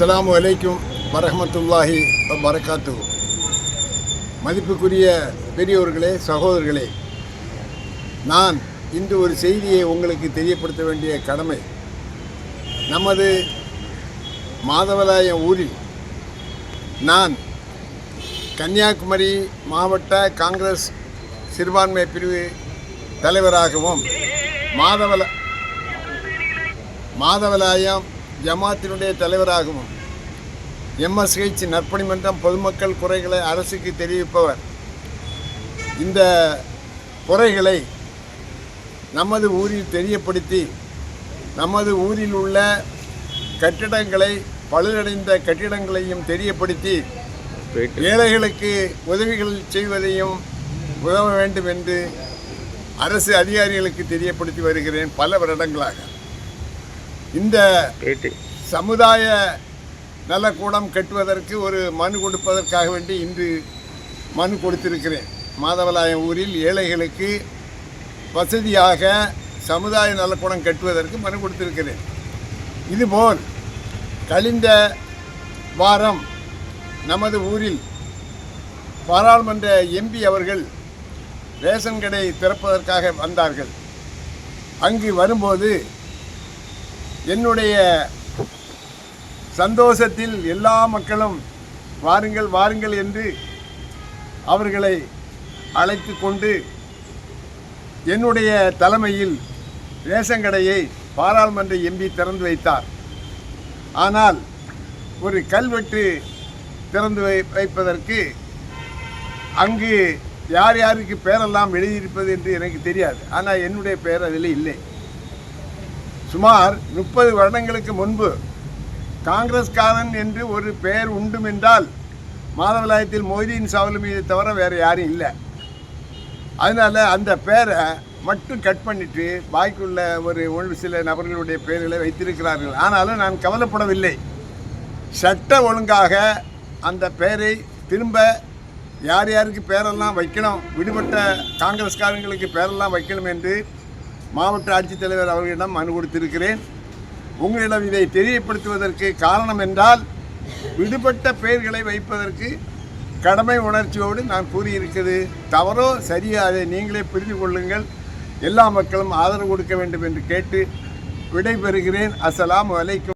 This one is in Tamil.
அஸ்லாம் வலைக்கும் வரமத்துல்லாஹி வரகாத்து மதிப்புக்குரிய பெரியோர்களே சகோதரர்களே நான் இன்று ஒரு செய்தியை உங்களுக்கு தெரியப்படுத்த வேண்டிய கடமை. நமது மாதவலாயம் ஊரில் நான் கன்னியாகுமரி மாவட்ட காங்கிரஸ் சிறுபான்மை பிரிவு தலைவராகவும் மாதவல மாதவலாயம் ஜமாத்தினுடைய தலைவராகவும் எம்எஸ்ஹெச் நற்பணி மன்றம் பொதுமக்கள் குறைகளை அரசுக்கு தெரிவிப்பவர். இந்த குறைகளை நமது ஊரில் தெரியப்படுத்தி நமது ஊரில் உள்ள கட்டிடங்களை பழுதடைந்த கட்டிடங்களையும் தெரியப்படுத்தி ஏழைகளுக்கு உதவிகள் செய்வதையும் உதவ வேண்டும் என்று அரசு அதிகாரிகளுக்கு தெரியப்படுத்தி வருகிறேன் பல வருடங்களாக. இந்த சமுதாய நலக்கூடம் கட்டுவதற்கு ஒரு மனு கொடுப்பதற்காக வேண்டி இன்று மனு கொடுத்திருக்கிறேன். மாதவலாயம் ஊரில் ஏழைகளுக்கு வசதியாக சமுதாய நலக்கூடம் கட்டுவதற்கு மனு கொடுத்திருக்கிறேன். இதுபோல் கழிந்த வாரம் நமது ஊரில் பாராளுமன்ற எம்பி அவர்கள் ரேஷன் கடை திறப்பதற்காக வந்தார்கள். அங்கு வரும்போது என்னுடைய சந்தோஷத்தில் எல்லா மக்களும் வாருங்கள் வாருங்கள் என்று அவர்களை அழைத்து கொண்டு என்னுடைய தலைமையில் ரேஷன் கடையை பாராளுமன்ற எம்பி திறந்து வைத்தார். ஆனால் ஒரு கல்வெட்டு திறந்து வை வைப்பதற்கு அங்கு யார் யாருக்கு பெயரெல்லாம் எழுதியிருப்பது என்று எனக்கு தெரியாது. ஆனால் என்னுடைய பெயர் அதில் இல்லை. சுமார் முப்பது வருடங்களுக்கு முன்பு காங்கிரஸ்காரன் என்று ஒரு பெயர் உண்டும் என்றால் மாதவலாயத்தில் மொய்தீன் சாவல் மீது தவிர வேறு யாரும் இல்லை. அதனால் அந்த பெயரை மட்டும் கட் பண்ணிட்டு பாய்க்குள்ள ஒரு ஒரு சில நபர்களுடைய பெயர்களை வைத்திருக்கிறார்கள். ஆனாலும் நான் கவலைப்படவில்லை. சட்ட ஒழுங்காக அந்த பெயரை திரும்ப யார் யாருக்கு பேரெல்லாம் வைக்கணும்? விடுபட்ட காங்கிரஸ்காரங்களுக்கு பேரெல்லாம் வைக்கணும் என்று மாவட்ட ஆட்சித்தலைவர் அவர்களிடம் மனு கொடுத்திருக்கிறேன். உங்களிடம் இதை தெரியப்படுத்துவதற்கு காரணம் என்றால் விடுபட்ட பெயர்களை வைப்பதற்கு கடமை உணர்ச்சியோடு நான் கூறியிருக்கிறது. தவறோ சரியா அதை நீங்களே புரிந்து கொள்ளுங்கள். எல்லா மக்களும் ஆதரவு கொடுக்க வேண்டும் என்று கேட்டு விடைபெறுகிறேன். அஸ்லாம் வலைக்கும்